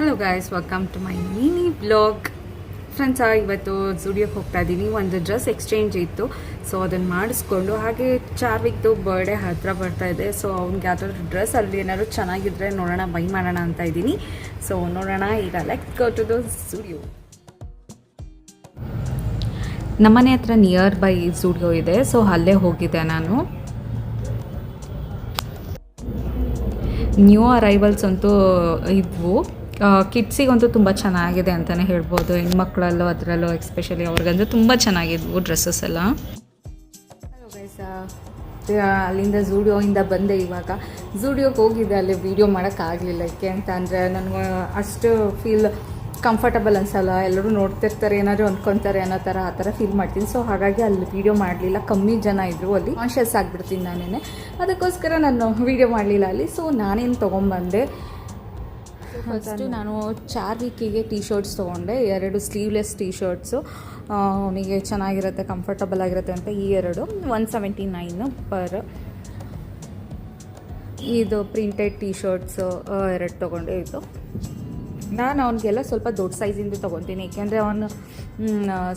Hello guys welcome to my mini blog friends ಇವತ್ತು ಸ್ಟುಡಿಯೋಗೆ ಹೋಗ್ತಾ ಇದ್ದೀನಿ ಒಂದು ಡ್ರೆಸ್ ಎಕ್ಸ್ಚೇಂಜ್ ಇತ್ತು. ಸೊ ಅದನ್ನು ಮಾಡಿಸ್ಕೊಂಡು ಹಾಗೆ ಚಾರ್ವಿಕ್ದು ಬರ್ಡೇ ಹತ್ರ ಬರ್ತಾ ಇದೆ. ಸೊ ಅವ್ನಿಗೆ ಯಾವ್ದಾದ್ರು ಡ್ರೆಸ್ ಅಲ್ಲಿ ಏನಾದ್ರು ಚೆನ್ನಾಗಿದ್ರೆ ನೋಡೋಣ ಬೈ ಮಾಡೋಣ ಅಂತ ಇದ್ದೀನಿ ಸೊ ನೋಡೋಣ ಈಗ. ಲೆಕ್ ಗೋ ಟು ದ ಸ್ಟುಡಿಯೋ ನಮ್ಮನೆ ಹತ್ರ ನಿಯರ್ ಬೈ ಸ್ಟುಡಿಯೋ ಇದೆ. ಸೊ ಅಲ್ಲೇ ಹೋಗಿದ್ದೆ ನಾನು. ನ್ಯೂ ಅರೈವಲ್ಸ್ ಅಂತೂ ಇದ್ವು. ಕಿಡ್ಸಿಗಂತೂ ತುಂಬ ಚೆನ್ನಾಗಿದೆ ಅಂತಲೇ ಹೇಳ್ಬೋದು. ಹೆಣ್ಮಕ್ಳಲ್ಲೂ ಅದರಲ್ಲೂ ಎಕ್ಸ್ಪೆಷಲಿ ಅವ್ರಿಗಂತೂ ತುಂಬ ಚೆನ್ನಾಗಿದ್ವು ಡ್ರೆಸ್ಸಸ್ ಎಲ್ಲ. ಅಲ್ಲಿಂದ ಝೂಡಿಯೋಯಿಂದ ಬಂದೆ ಇವಾಗ. ಝೂಡಿಯೋಗೆ ಹೋಗಿದ್ದೆ, ಅಲ್ಲಿ ವೀಡಿಯೋ ಮಾಡೋಕ್ಕಾಗಲಿಲ್ಲ ಯಾಕೆ ಅಂತ ಅಂದರೆ ನನಗೆ ಅಷ್ಟು ಫೀಲ್ ಕಂಫರ್ಟಬಲ್ ಅನ್ಸಲ್ಲ. ಎಲ್ಲರೂ ನೋಡ್ತಿರ್ತಾರೆ, ಏನಾದರೂ ಅಂದ್ಕೊತಾರೆ ಅನ್ನೋ ಥರ ಆ ಥರ ಫೀಲ್ ಮಾಡ್ತೀನಿ. ಸೊ ಹಾಗಾಗಿ ಅಲ್ಲಿ ವೀಡಿಯೋ ಮಾಡಲಿಲ್ಲ. ಕಮ್ಮಿ ಜನ ಇದ್ದರು ಅಲ್ಲಿ. ಕಾನ್ಷಿಯಸ್ ಆಗಿಬಿಡ್ತೀನಿ ನಾನೇ ಅದಕ್ಕೋಸ್ಕರ ನಾನು ವೀಡಿಯೋ ಮಾಡಲಿಲ್ಲ ಅಲ್ಲಿ. ಸೊ ನಾನೇನು ತೊಗೊಂಬಂದೆ? ಫಸ್ಟು ನಾನು ಚಾರ್ ವೀಕಿಗೆ ಟೀ ಶರ್ಟ್ಸ್ ತೊಗೊಂಡೆ ಎರಡು ಸ್ಲೀವ್ಲೆಸ್ ಟೀ ಶರ್ಟ್ಸು ಅವನಿಗೆ ಚೆನ್ನಾಗಿರುತ್ತೆ ಕಂಫರ್ಟಬಲ್ ಆಗಿರುತ್ತೆ ಅಂತ ಈ ಎರಡು. ಒನ್ ಸೆವೆಂಟಿ ನೈನು ಪರ್ ಇದು ಪ್ರಿಂಟೆಡ್ ಟೀ ಶರ್ಟ್ಸು ಎರಡು ತೊಗೊಂಡೆ ಇದು. ನಾನು ಅವನಿಗೆಲ್ಲ ಸ್ವಲ್ಪ ದೊಡ್ಡ ಸೈಜಿಂದ ತೊಗೊತೀನಿ ಏಕೆಂದರೆ ಅವನು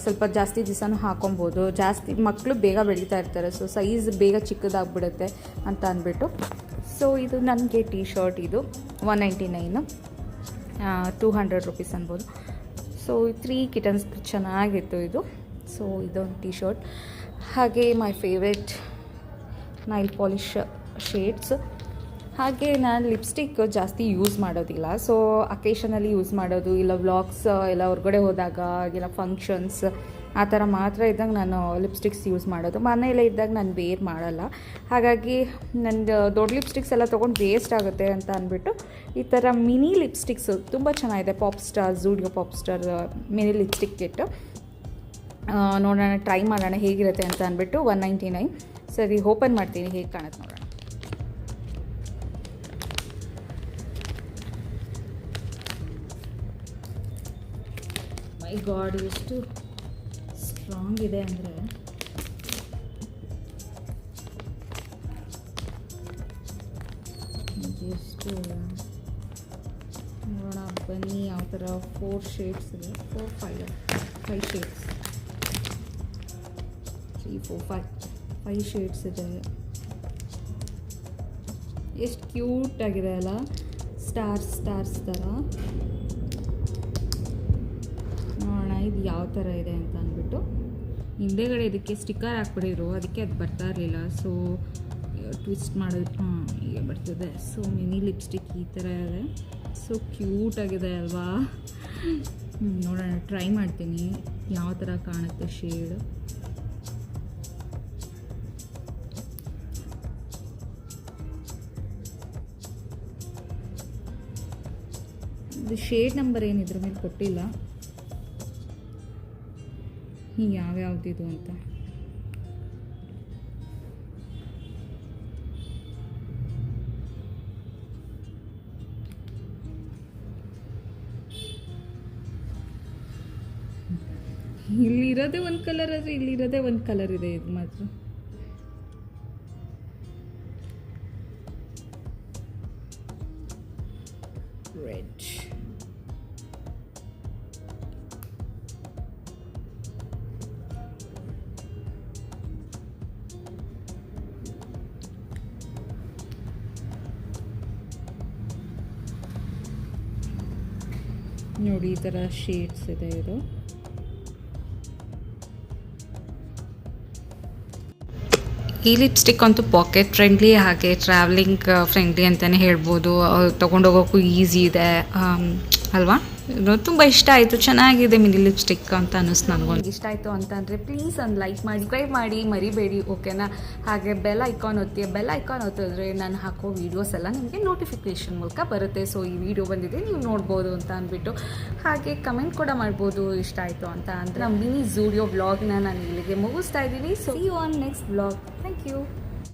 ಸ್ವಲ್ಪ ಜಾಸ್ತಿ ದಿವಸನೂ ಹಾಕೊಬೋದು. ಜಾಸ್ತಿ ಮಕ್ಕಳು ಬೇಗ ಬೆಳೀತಾ ಇರ್ತಾರೆ ಸೊ ಸೈಜ್ ಬೇಗ ಚಿಕ್ಕದಾಗ್ಬಿಡುತ್ತೆ ಅಂತ ಅಂದ್ಬಿಟ್ಟು. ಸೊ ಇದು ನನಗೆ ಟೀ ಶರ್ಟ್ ಇದು one ninety nine two hundred rupees ಅನ್ಬೋದು. ಸೊ ತ್ರೀ ಕಿಟನ್ಸ್ ಚೆನ್ನಾಗಿತ್ತು ಇದು. ಸೊ ಇದೊಂದು ಟೀ ಶರ್ಟ್ ಹಾಗೆ my favourite nail polish shades ಹಾಗೆ ನಾನು ಲಿಪ್ಸ್ಟಿಕ್ ಜಾಸ್ತಿ ಯೂಸ್ ಮಾಡೋದಿಲ್ಲ. ಸೊ ಅಕೇಶನಲ್ಲಿ ಯೂಸ್ ಮಾಡೋದು, ಇಲ್ಲ ವ್ಲಾಗ್ಸ್ ಎಲ್ಲ ಹೊರಗಡೆ ಹೋದಾಗ ಇಲ್ಲ ಫಂಕ್ಷನ್ಸ್ ಆ ಥರ ಮಾತ್ರ ಇದ್ದಾಗ ನಾನು ಲಿಪ್ಸ್ಟಿಕ್ಸ್ ಯೂಸ್ ಮಾಡೋದು. ಮನೆಯಲ್ಲೇ ಇದ್ದಾಗ ನಾನು ವೇರ್ ಮಾಡಲ್ಲ. ಹಾಗಾಗಿ ನಂದು ದೊಡ್ಡ ಲಿಪ್ಸ್ಟಿಕ್ಸ್ ಎಲ್ಲ ತೊಗೊಂಡು ವೇಸ್ಟ್ ಆಗುತ್ತೆ ಅಂತ ಅಂದ್ಬಿಟ್ಟು ಈ ಥರ ಮಿನಿ ಲಿಪ್ಸ್ಟಿಕ್ಸ್ ತುಂಬ ಚೆನ್ನಾಗಿದೆ. Pop star Zudio pop star mini lipstick kit ನೋಡೋಣ ಟ್ರೈ ಮಾಡೋಣ ಹೇಗಿರುತ್ತೆ ಅಂತ ಅಂದ್ಬಿಟ್ಟು ಒನ್ ನೈಂಟಿ ನೈನ್ ಸರಿ ಓಪನ್ ಮಾಡ್ತೀನಿ, ಹೇಗೆ ಕಾಣುತ್ತೆ ನೋಡೋಣ. ಮೈ ಗಾಡ್ ಎಷ್ಟು ಸ್ಟ್ರಾಂಗ್ ಇದೆ ಅಂದರೆ. ಎಷ್ಟು? ನೋಡೋಣ, ಬನ್ನಿ, ಯಾವ ಥರ ಫೋರ್ ಶೇಡ್ಸ್ ಇದೆ. Four five five shades three four five five shades ಇದೆ. ಎಷ್ಟು ಕ್ಯೂಟ್ ಆಗಿದೆ ಅಲ್ಲ? ಸ್ಟಾರ್ಸ್ ಸ್ಟಾರ್ಸ್ ಥರ. ಯಾವ ಥರ ಇದೆ ಅಂತ ಅಂದ್ಬಿಟ್ಟು ಹಿಂದೆಗಡೆ ಇದಕ್ಕೆ ಸ್ಟಿಕ್ಕರ್ ಹಾಕ್ಬಿಟ್ಟಿದ್ರು, ಅದಕ್ಕೆ ಅದು ಬರ್ತಾ ಇರಲಿಲ್ಲ. ಸೊ ಟ್ವಿಸ್ಟ್ ಮಾಡೋದು ಹಾಂ ಈಗ ಬರ್ತದೆ. ಸೊ ಮಿನಿ ಲಿಪ್ಸ್ಟಿಕ್ ಈ ಥರ ಇದೆ. ಸೊ ಕ್ಯೂಟ್ ಆಗಿದೆ ಅಲ್ವಾ? ನೋಡೋಣ ಟ್ರೈ ಮಾಡ್ತೀನಿ. ಯಾವ ಥರ ಕಾಣುತ್ತೆ ಶೇಡ್ ಇದು ಶೇಡ್ ನಂಬರ್ ಏನಿದ್ರ ಮೇಲೆ ಕೊಟ್ಟಿಲ್ಲ. ಯಾವ್ಯಾವ್ದಿದು ಅಂತ ಇಲ್ಲಿರೋದೇ ಒಂದು ಕಲರ್ ಆದರೆ ಇಲ್ಲಿರೋದೇ ಒಂದು ಕಲರ್ ಇದೆ ಇದು ಮಾತ್ರ ರೆಡ್ ನೋಡಿ, ಈ ಥರ ಶೇಡ್ಸ್ ಇದೆ ಇದು. ಈ ಲಿಪ್ಸ್ಟಿಕ್ ಅಂತೂ ಪಾಕೆಟ್ ಫ್ರೆಂಡ್ಲಿ ಹಾಗೆ ಟ್ರಾವೆಲಿಂಗ್ ಫ್ರೆಂಡ್ಲಿ ಅಂತಲೇ ಹೇಳ್ಬೋದು. ತೊಗೊಂಡೋಗೋಕ್ಕೂ ಈಸಿ ಇದೆ. ಅಲ್ವಾ? ತುಂಬ ಇಷ್ಟ ಆಯಿತು. ಚೆನ್ನಾಗಿದೆ ಮಿನಿ ಲಿಪ್ಸ್ಟಿಕ್ ಅಂತ ಅನ್ನಿಸ್ತು ನನಗೊಂದು. ಇಷ್ಟ ಆಯಿತು ಅಂತಂದರೆ ಪ್ಲೀಸ್ ಒಂದು ಲೈಕ್ ಮಾಡಿ ಸಬ್ಸ್ಕ್ರೈಬ್ ಮಾಡಿ, ಮರಿಬೇಡಿ ಓಕೆನಾ ಹಾಗೆ ಬೆಲ್ ಐಕಾನ್ ಒತ್ತಿ ಬೆಲ್ ಐಕಾನ್ ಒತ್ತಿದ್ರೆ ನಾನು ಹಾಕೋ ವೀಡಿಯೋಸ್ ಎಲ್ಲ ನಿಮಗೆ ನೋಟಿಫಿಕೇಷನ್ ಮೂಲಕ ಬರುತ್ತೆ. ಸೊ ಈ ವಿಡಿಯೋ ಬಂದಿದೆ, ನೀವು ನೋಡ್ಬೋದು ಅಂತ ಅಂದ್ಬಿಟ್ಟು. ಹಾಗೆ ಕಮೆಂಟ್ ಕೂಡ ಮಾಡ್ಬೋದು, ಇಷ್ಟ ಆಯಿತು ಅಂತ ಅಂದರೆ. ನಮ್ಮ ಮಿನಿ ಝೂಡಿಯೋ ಬ್ಲಾಗ್ನ ನಾನು ಇಲ್ಲಿಗೆ ಮುಗಿಸ್ತಾ ಇದ್ದೀನಿ. So you on next blog thank you